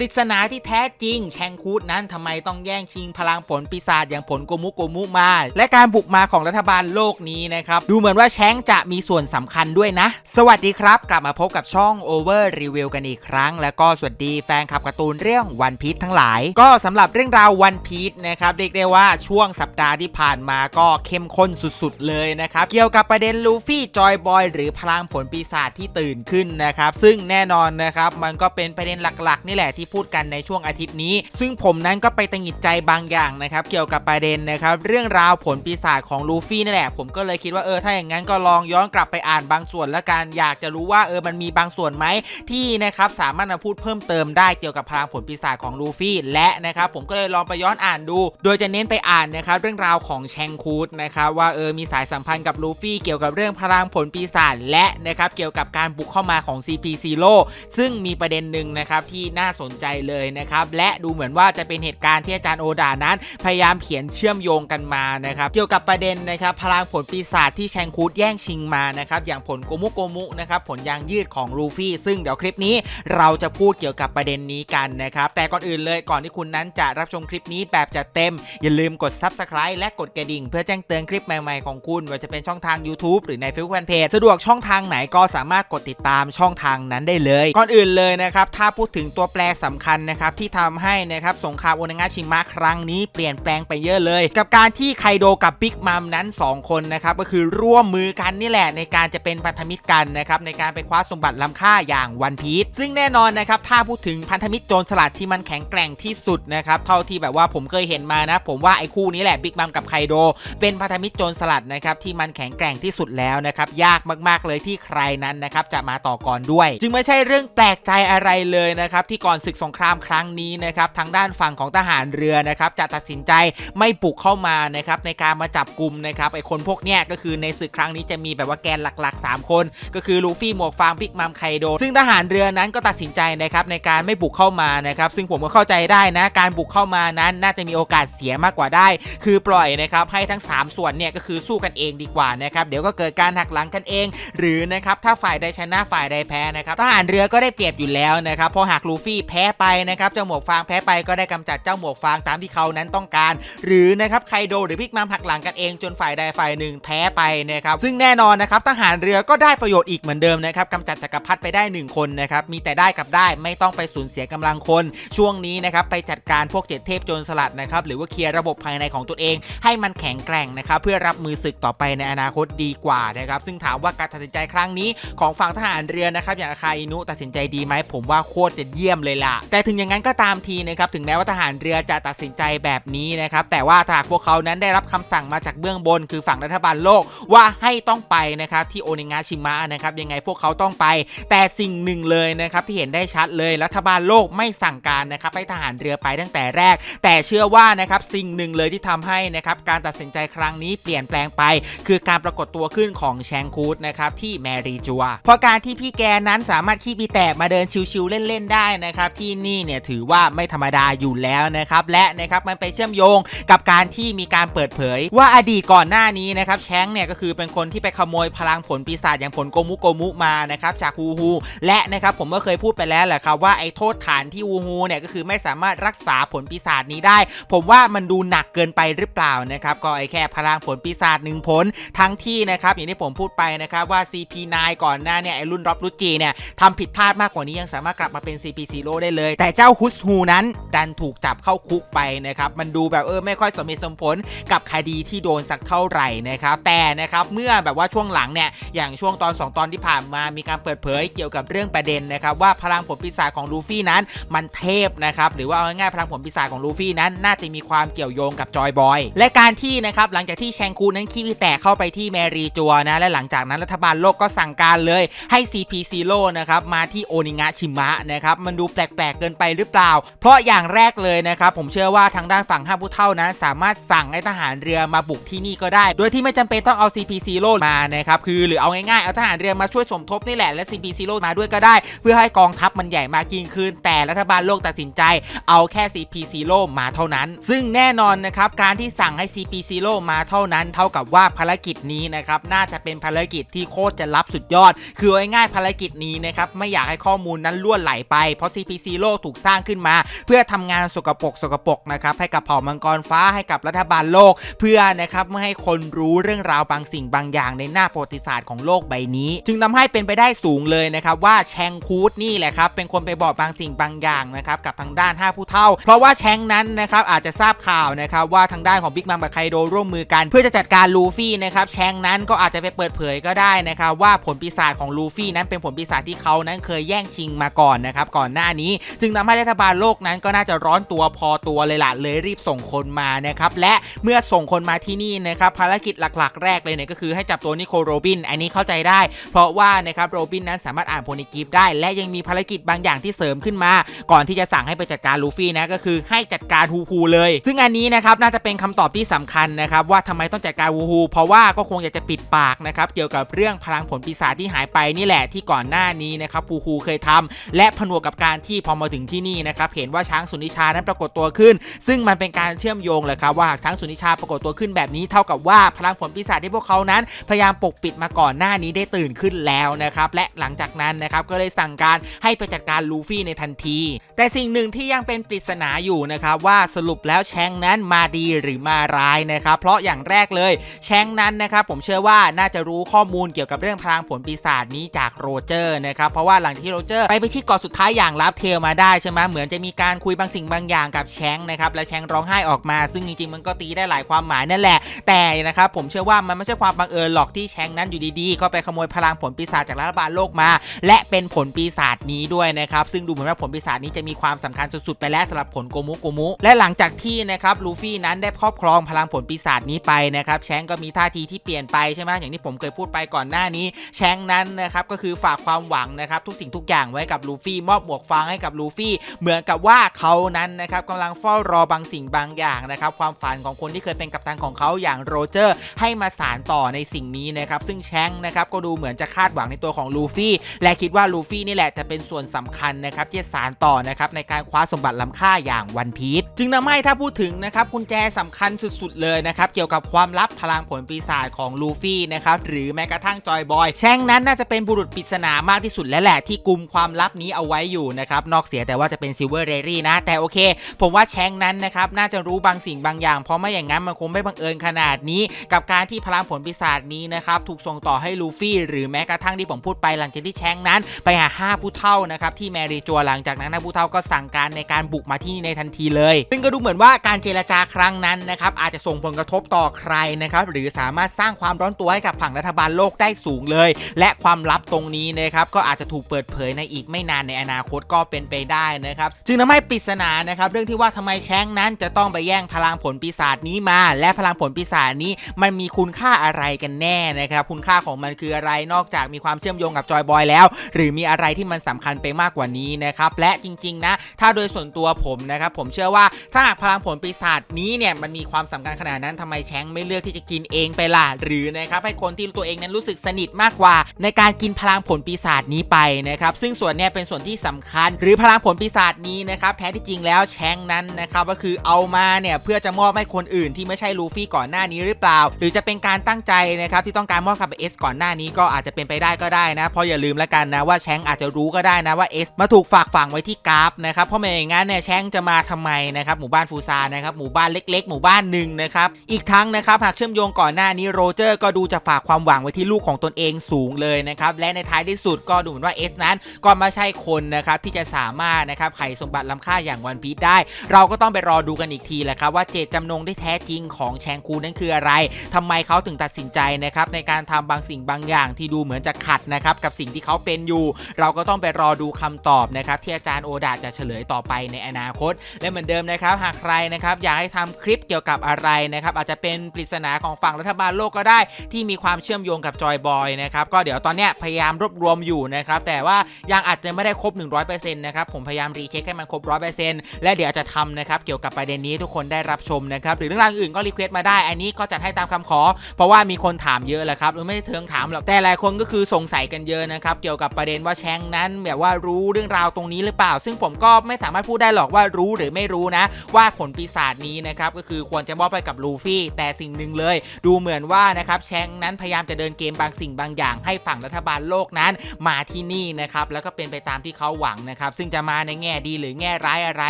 ปริศนาที่แท้จริง แชงคูดนั้นทำไมต้องแย่งชิงพลังผลปีศาจอย่างผลโกมุโกมุมา และการบุกมาของรัฐบาลโลกนี้นะครับดูเหมือนว่าแชงจะมีส่วนสำคัญด้วยนะ สวัสดีครับ กลับมาพบกับช่อง Over Review กันอีกครั้ง แล้วก็สวัสดีแฟนคลับการ์ตูนเรื่องวันพี e ทั้งหลาย ก็สำหรับเรื่องราววันพีชนะครับเรียกได้ว่าช่วงสัปดาห์ที่ผ่านมาก็เข้มข้นสุดๆ เลยนะครับเกี่ยวกับประเด็นลูฟี่จอยบอยหรือพลังผลปีศาจที่ตื่นขึ้นนะครับซึ่งแน่นอนนะครับมันก็เป็นประเด็นหลักๆนี่แหละที่พูดกันในช่วงอาทิตย์นี้ ซึ่งผมนั้นก็ไปตังหิดใจบางอย่างนะครับเกี่ยวกับประเด็นนะครับเรื่องราวผลปีศาจของลูฟี่นี่แหละผมก็เลยคิดว่าเออถ้าอย่างนั้นก็ลองย้อนกลับไปอ่านบางส่วนแล้วกันอยากจะรู้ว่าเออมันมีบางส่วนไหมที่นะครับสามารถมาพูดเพิ่มเติมได้เกี่ยวกับพลังผลปีศาจของลูฟี่และนะครับผมก็เลยลองไปย้อนอ่านดู โดยจะเน้นไปอ่านนะครับเรื่องราวของแชงคูดนะครับว่าเออมีสายสัมพันธ์กับลูฟี่เกี่ยวกับเรื่องพลังผลปีศาจและนะครับเกี่ยวกับการบุกเข้ามาของ CP Zero ซึ่งมีประเด็นหนึ่งนะครับที่น่าสนใจเลยนะครับและดูเหมือนว่าจะเป็นเหตุการณ์ที่อาจารย์โอดานั้น พยายามเขียนเชื่อมโยงกันมานะครับเกี่ยวกับประเด็นนะครับพลังผลปีศาจที่แชงคูดแย่งชิงมานะครับอย่างผลโกมุโกมุนะครับผลยางยืดของลูฟี่ ซึ่งเดี๋ยวคลิปนี้เราจะพูดเกี่ยวกับประเด็นนี้กันนะครับแต่ก่อนอื่นเลยก่อนที่คุณนั้นจะรับชมคลิปนี้แบบจัดเต็ม อย่าลืมกด Subscribe และกดกระดิ่ง เพื่อแจ้งเตือนคลิปใหม่ๆของคุณว่าจะเป็นช่องทาง YouTube หรือใน Facebook Fanpage สะดวกช่องทางไหนก็สามารถกดติดตามช่องทางนั้นได้เลย ก่อนอื่นเลยนะครับถ้าพูดถึงตัวแปรสำคัญนะครับที่ทำให้นะครับสงครามโอนังาชิมะครั้งนี้เปลี่ยนแปลงไปเยอะเลย กับการที่ไคโดกับบิ๊กมัมนั้น 2 คนนะครับก็คือร่วมมือกันนี่แหละในการจะเป็นพันธมิตรกันนะครับในการไปคว้าสมบัติล้ำค่าอย่างวันพีชซึ่งแน่นอนนะครับถ้าพูดถึงพันธมิตรโจรสลัดที่มันแข็งแกร่งที่สุดนะครับเท่าที่แบบว่าผมเคยเห็นมานะ ผมว่าไอ้คู่นี้แหละบิ๊กมัมกับไคโดเป็นพันธมิตรโจรสลัดนะครับที่มันแข็งแกร่งที่สุดแล้วนะครับยากมากๆเลยที่ใครนั้นนะครับจะมาต่อกรด้วย จึงไม่ใช่เรื่องแปลกใจอะไรเลยนะครับที่ก่อนศึกสงครามครั้งนี้นะครับทางด้านฝั่งของทหารเรือนะครับจะตัดสินใจไม่ปลุกเข้ามานะครับในการมาจับกลุ่มนะครับไอ้คนพวกเนี้ยก็คือในศึกครั้งนี้จะมีแบบว่าแกนหลักๆ 3 คน ก็คือลูฟี่หมวกฟางบิ๊กมัมไคโดซึ่งทหารเรือนั้นก็ตัดสินใจนะครับในการไม่บุกเข้ามานะครับซึ่งผมก็เข้าใจได้นะการบุกเข้ามานั้นน่าจะมีโอกาสเสียมากกว่าได้ คือปล่อยนะครับให้ทั้ง 3 ส่วนเนี่ยก็คือสู้กันเองดีกว่านะครับเดี๋ยวก็เกิดการหักหลังกันเอง หรือนะครับถ้าฝ่ายใดชนะฝ่ายใดแพ้นะครับทหารเรือก็ได้เปรียบอยู่แล้วนะครับพราะหากลูฟี่แพ้ไปนะครับเจ้าหมวกฟางแพ้ไปก็ได้กำจัดเจ้าหมวกฟางตามที่เขานั้นต้องการ หรือนะครับไคโดหรือพิกมัมหักหลังกันเองจนฝ่ายใดฝ่ายหนึ่งแพ้ไปนะครับซึ่งแน่นอนนะครับทหารเรือก็ได้ประโยชน์อีกเหมือนเดิมนะครับกำจัดจักรพรรดิไปได้ 1 คนนะครับมีแต่ได้กับได้ไม่ต้องไปสูญเสียกำลังคน ช่วงนี้นะครับไปจัดการพวกเจ็ดเทพโจรสลัดนะครับหรือว่าเคลียร์ระบบภายในของตัวเอง ให้มันแข็งแกร่งนะครับเพื่อรับมือศึกต่อไปในอนาคตดีกว่านะครับซึ่งถามว่าการตัดสินใจครั้งนี้ของฝั่งทหารเรือนะครับอย่างอาคาอินุตัดสินใจดีไหมผมว่าโคตรจะเยี่ยมเลยละแต่ถึงอย่างนั้นก็ตามทีนะครับถึงแม้ว่าทหารเรือจะตัดสินใจแบบนี้นะครับแต่ว่าถ้าหากพวกเขานั้นได้รับคำสั่งมาจากเบื้องบน คือฝั่งรัฐบาลโลกว่าให้ต้องไปนะครับที่โอนิงาชิมะนะครับยังไงพวกเขาต้องไป แต่สิ่งหนึ่งเลยนะครับที่เห็นได้ชัดเลยรัฐบาลโลกไม่สั่งการนะครับให้ทหารเรือไปตั้งแต่แรก แต่เชื่อว่านะครับสิ่งหนึ่งเลยที่ทำให้นะครับการตัดสินใจครั้งนี้เปลี่ยนแปลงไป คือการปรากฏตัวขึ้นของแชงคูดนะครับที่แมรีจัวเพราะการที่พี่แกนั้นสามารถขี้ปีแตกมาเดินชิวๆเล่นๆได้นะครับที่นี่เนี่ยถือว่าไม่ธรรมดาอยู่แล้วนะครับและนะครับมันไปเชื่อมโยงกับการที่มีการเปิดเผย ว่าอดีตก่อนหน้านี้นะครับแชงเนี่ยก็คือเป็นคนที่ไปขโมยพลังผลปีศาจอย่างผลโกมุโกมุมานะครับจากฮูฮูและนะครับผมก็เคยพูดไปแล้วแหละครับว่าไอ้โทษฐานที่ฮูฮูเนี่ยก็คือไม่สามารถรักษาผลปีศาจนี้ได้ ผมว่ามันดูหนักเกินไปหรือเปล่านะครับก็ไอ้แค่พลังผลปีศาจหนึ่งผลทั้งที่นะครับอย่างที่ผมพูดไปนะครับว่า CP9 ก่อนหน้าเนี่ยไอ้รุ่นร็อบรุจีเนี่ยทำผิดพลาดมากกว่านี้ยังสามารถกลับมาเป็น CP0 ได้เลย แต่เจ้าฮุสฮูนั้นดันถูกจับเข้าคุกไปนะครับมันดูแบบเออไม่ค่อยสมเหตุสมผลกับคดีที่โดนสักเท่าไหร่นะครับแต่นะครับเมื่อแบบว่าช่วงหลังเนี่ยอย่างช่วงตอน 2 ตอนที่ผ่านมามีการเปิดเผยเกี่ยวกับเรื่องประเด็นนะครับว่าพลังผลปีศาจของลูฟี่นั้นมันเทพนะครับหรือว่าเอาง่ายๆพลังผลปีศาจของลูฟี่นั้นน่าจะมีความเกี่ยวโยงกับจอยบอยและการที่นะครับหลังจากที่แชงคูนั้นขี้วิแตกเข้าไปที่แมรีจัวนะและหลังจากนั้นรัฐบาลโลกก็สั่งการเลยให้ CP0 นะครับมาที่โอนิงะชิมะนะครับมันดูแปลกๆเกินไปหรือเปล่า เพราะอย่างแรกเลยนะครับผมเชื่อว่าทางด้านฝั่งห้าผู้เท่านั้นสามารถสั่งให้ทหารเรือมาบุกที่นี่ก็ได้ โดยที่ไม่จำเป็นต้องเอา CP0 มานะครับคือหรือเอาง่ายๆเอาทหารเรือมาช่วยสมทบนี่แหละและ CP0 มาด้วยก็ได้ เพื่อให้กองทัพมันใหญ่มากยิ่งขึ้น แต่รัฐบาลโลกตัดสินใจ เอาแค่ CP0 มาเท่านั้น ซึ่งแน่นอนนะครับการที่สั่งให้ CP0 มาเท่านั้น เท่ากับว่าภารกิจนี้นะครับน่าจะเป็นภารกิจที่โคตรจะลับสุดยอด คือง่ายๆภารกิจนี้นะครับไม่อยากให้ข้อมูลนั้นล่วนไหลไปเพราะ CP0 ซีโร่ถูกสร้างขึ้นมา เพื่อทำงานสกปรกสกปรกนะครับให้กับเผ่ามังกรฟ้าให้กับรัฐบาลโลก เพื่อนะครับไม่ให้คนรู้เรื่องราวบางสิ่งบางอย่างในหน้าประวัติศาสตร์ของโลกใบนี้ จึงทำให้เป็นไปได้สูงเลยนะครับว่าแชงคูดนี่แหละครับเป็นคนไปบอกบางสิ่งบางอย่างนะครับกับทางด้าน 5 ผู้เท่า เพราะว่าแชงนั้นนะครับอาจจะทราบข่าวนะครับว่าทางด้านของบิ๊กมัมกับไคโดร่วมมือกัน เพื่อจะจัดการลูฟี่นะครับแชงนั้นก็อาจจะไปเปิดเผยก็ได้นะครับว่าผลปีศาจของลูฟี่นั้นเป็นผลปีศาจที่เขานั้นเคยแย่งชิงมาก่อนนะครับก่อนหน้านี้จึงทำให้รัฐบาลโลกนั้นก็น่าจะร้อนตัวพอตัวเลยล่ะเลยรีบส่งคนมานะครับและเมื่อส่งคนมาที่นี่นะครับภารกิจหลักๆ แรกเลยเนี่ยก็คือให้จับตัวนิโคลโรบิน อันนี้เข้าใจได้ เพราะว่านะครับโรบินนั้นสามารถอ่านโพนิกิฟได้ และยังมีภารกิจบางอย่างที่เสริมขึ้นมา ก่อนที่จะสั่งให้ไปจัดการลูฟี่นะก็คือให้จัดการฮูฮูเลย ซึ่งอันนี้นะครับน่าจะเป็นคำตอบที่สำคัญนะครับว่าทำไมต้องจัดการฮูฮูเพราะว่าก็คงอยากจะปิดปากนะครับเกี่ยวกับเรื่องพลังผลปีศาจที่หายไปนี่แหละที่ก่อนหน้านี้นะครับฮูฮูเคยทำและผนวกกับการที่พอมาถึงที่นี่นะครับเห็นว่าช้างสุนิชานั้นปรากฏตัวขึ้น ซึ่งมันเป็นการเชื่อมโยงเลยครับว่าหากช้างสุนิชาปรากฏตัวขึ้นแบบนี้เท่ากับว่าพลังผลปีศาจที่พวกเขานั้น พยายามปกปิดมาก่อนหน้านี้ได้ตื่นขึ้นแล้วนะครับและหลังจากนั้นนะครับก็เลยสั่งการให้ไปจัดการลูฟี่ในทันที แต่สิ่งหนึ่งที่ยังเป็นปริศนาอยู่นะครับว่าสรุปแล้วแชงนั้นมาดีหรือมาร้ายนะครับเพราะอย่างแรกเลยแชงนั้นนะครับผมเชื่อว่าน่าจะรู้ข้อมูลเกี่ยวกับเรื่องพลังผลปีศาจนี้จากโรเจอร์นะครับเพราะว่าหลังที่โรเจอร์ไปไปที่เกาะสุดท้ายอย่างลับเทลมาได้ใช่ไหมเหมือนจะมีการคุยบางสิ่งบางอย่างกับแชงนะครับและแชงร้องไห้ออกมา ซึ่งจริงๆมันก็ตีได้หลายความหมายนั่นแหละ แต่นะครับผมเชื่อว่ามันไม่ใช่ความบังเอิญหรอกที่แชงนั้นอยู่ดีๆ ก็ไปขโมยพลังผลปีศาจจากรัฐบาลโลกมา และเป็นผลปีศาจนี้ด้วยนะครับซึ่งดูเหมือนว่าผลปีศาจนี้จะมีความสำคัญสุดๆไปแล้วสำหรับผลโกมุโกมุ และหลังจากที่นะครับลูฟี่นั้นได้ครอบครองพลังผลปีศาจนี้ไปนะครับแชงก็มีท่าทีที่เปลี่ยนไปใช่ไหมอย่างที่ผมเคยพูดไปก่อนหน้านี้ แชงนั้นนะครับก็คือฝากความหวังนะครับทุกสิ่งทุกอย่างไว้กับลูฟี่มอบหมวกฟางให้กับลูฟี่เหมือนกับว่าเขานั้นนะครับกำลังเฝ้ารอบางสิ่งบางอย่างนะครับความฝันของคนที่เคยเป็นกัปตันของเขาอย่างโรเจอร์ ให้มาสารต่อในสิ่งนี้นะครับซึ่งแชงนะครับก็ดูเหมือนจะคาดหวังในตัวของลูฟี่และคิดว่าลูฟี่นี่แหละจะเป็นส่วนสำคัญนะครับที่สารต่อนะครับในการคว้าสมบัติล้ำค่าอย่างวันพีชจึงทำให้ถ้าพูดถึงนะครับกุญแจสำคัญสุดๆเลยนะครับเกี่ยวกับความลับพลังผลปีศาจของลูฟี่นะครับหรือแม้กระทั่งจอยบอยแชงนั้นน่าจะเป็นบุรุษปริศนามากที่สุดแล้วแหละที่กุมความลับนี้เอาไว้อยู่นะครับนอกเสียแต่ว่าจะเป็นซิลเวอร์เรรี่นะ แต่โอเค ผมว่าแชงนั้นนะครับน่าจะรู้บางสิ่งบางอย่าง เพราะไม่อย่างนั้นมันคงไม่บังเอิญขนาดนี้ กับการที่พลังผลปีศาจนี้นะครับถูกส่งต่อให้ลูฟี่ หรือแม้กระทั่งที่ผมพูดไปหลังจากที่แชงนั้น ไปหาห้าผู้เท่านะครับที่แมรี่จัวหลังจากนั้นผู้เท่าก็สั่งการในการบุกมาที่นี่ในทันทีเลย ซึ่งก็ดูเหมือนว่าการเจรจาครั้งนั้นนะครับอาจจะส่งผลกระทบต่อใครนะครับหรือสามารถสร้างความร้อนตัวให้กับฝั่งรัฐบาลโลกได้สูงเลย และความลับตรงนี้นะครับก็อาจจะถูกเปิดเผยในอีกไม่นานในอนาคตก็เป็นไปได้นะครับจึงทำให้ปริศนานะครับเรื่องที่ว่าทำไมแชงนั้นจะต้องไปแย่งพลังผลปีศาจนี้มา และพลังผลปีศาจนี้มันมีคุณค่าอะไรกันแน่นะครับคุณค่าของมันคืออะไรนอกจากมีความเชื่อมโยงกับจอยบอยแล้ว หรือมีอะไรที่มันสำคัญไปมากกว่านี้นะครับและจริงๆนะถ้าโดยส่วนตัวผมนะครับผมเชื่อว่าถ้าหากพลังผลปีศาจนี้เนี่ยมันมีความสำคัญขนาดนั้นทำไมแชงไม่เลือกที่จะกินเองไปล่ะหรือนะครับให้คนที่ตัวเองนั้นรู้สึกสนิทมากกว่า ในการกินพลังผลปีศาจนี้ไปนะครับซึ่งส่วนนี้เป็นส่วนที่สำคัญหรืือพลังผลปีศาจนี้นะครับแท้ที่จริงแล้วแชงนั้นนะครับก็คือเอามาเนี่ยเพื่อจะมอบให้คนอื่นที่ไม่ใช่ลูฟี่ก่อนหน้านี้หรือเปล่า หรือจะเป็นการตั้งใจนะครับที่ต้องการมอบกับเอสก่อนหน้านี้ก็อาจจะเป็นไปได้ก็ได้นะเพราะอย่าลืมแล้วกันนะว่าแชงอาจจะรู้ก็ได้นะว่าเอสมาถูกฝากฝังไว้ที่กราฟนะครับเพราะไม่อย่างนั้นเนี่ยแชงจะมาทำไมนะครับหมู่บ้านฟูซานนะครับหมู่บ้านเล็ก ๆ หมู่บ้านหนึ่งนะครับอีกทั้งนะครับหากเชื่อมโยงก่อนหน้านี้โรเจอร์ก็ดูจะฝากความหวังไว้ที่ลูกของตนเองสูงเลยนะครับและในท้ายที่สุดก็ดูเหมือนว่าเอสนั้นก็ไม่ใช่คนนะครับที่จะสามารถนะครับไขสมบัติล้ำค่าอย่างวันพีชได้ เราก็ต้องไปรอดูกันอีกทีแหละครับว่าเจตจำนงที่แท้จริงของแชงคูนั้นคืออะไรทำไมเขาถึงตัดสินใจนะครับในการทำบางสิ่งบางอย่างที่ดูเหมือนจะขัดนะครับกับสิ่งที่เขาเป็นอยู่ เราก็ต้องไปรอดูคำตอบนะครับที่อาจารย์โอดาจะเฉลยต่อไปในอนาคต และเหมือนเดิมนะครับ หากใครนะครับอยากให้ทำคลิปเกี่ยวกับอะไรนะครับอาจจะเป็นปริศนาของฝั่งรัฐบาลโลกก็ได้ ที่มีความเชื่อมโยงกับจอยบอยนะครับก็เดี๋ยวตอนเนี้ยพยายามรวบรวมอยู่นะครับแต่ว่ายังอาจจะไม่ได้ครบ 100%นะครับผมพยายามรีเช็คให้มันครบ100%และเดี๋ยวจะทำนะครับเกี่ยวกับประเด็นนี้ทุกคนได้รับชมนะครับหรือเรื่องราวอื่นก็รีเควสต์มาได้ อันนี้ก็จัดให้ตามคำขอ เพราะว่ามีคนถามเยอะแหละครับหรือไม่เชิงถามหรอกแต่หลายคนก็คือสงสัยกันเยอะนะครับเกี่ยวกับประเด็นว่าแชงนั้นแบบว่ารู้เรื่องราวตรงนี้หรือเปล่า ซึ่งผมก็ไม่สามารถพูดได้หรอกว่ารู้หรือไม่รู้นะ ว่าผลปีศาจนี้นะครับก็คือควรจะมอบไปกับลูฟี่แต่สิ่งหนึ่งเลย ดูเหมือนว่านะครับแชงนั้นพยายามจะเดินเกมบางสิ่งบางอย่าง ให้ฝั่งรัฐบาลโลกนั้นมาที่นี่นะครับแล้วก็เป็นไปตามที่เขาหวังนะครับซึ่งจะมาในแง่ดีหรือแง่ร้ายอะไร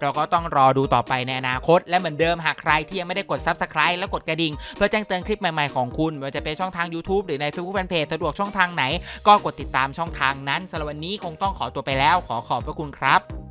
เราก็ต้องรอดูต่อไปในอนาคต และเหมือนเดิมหากใครที่ยังไม่ได้กด Subscribe และกดกระดิ่ง เพื่อแจ้งเตือนคลิปใหม่ๆของคุณไม่ว่าจะเป็นช่องทาง YouTube หรือใน Facebook Fanpage สะดวกช่องทางไหน ก็กดติดตามช่องทางนั้นสำหรับวันนี้คงต้องขอตัวไปแล้ว ขอขอบพระคุณครับ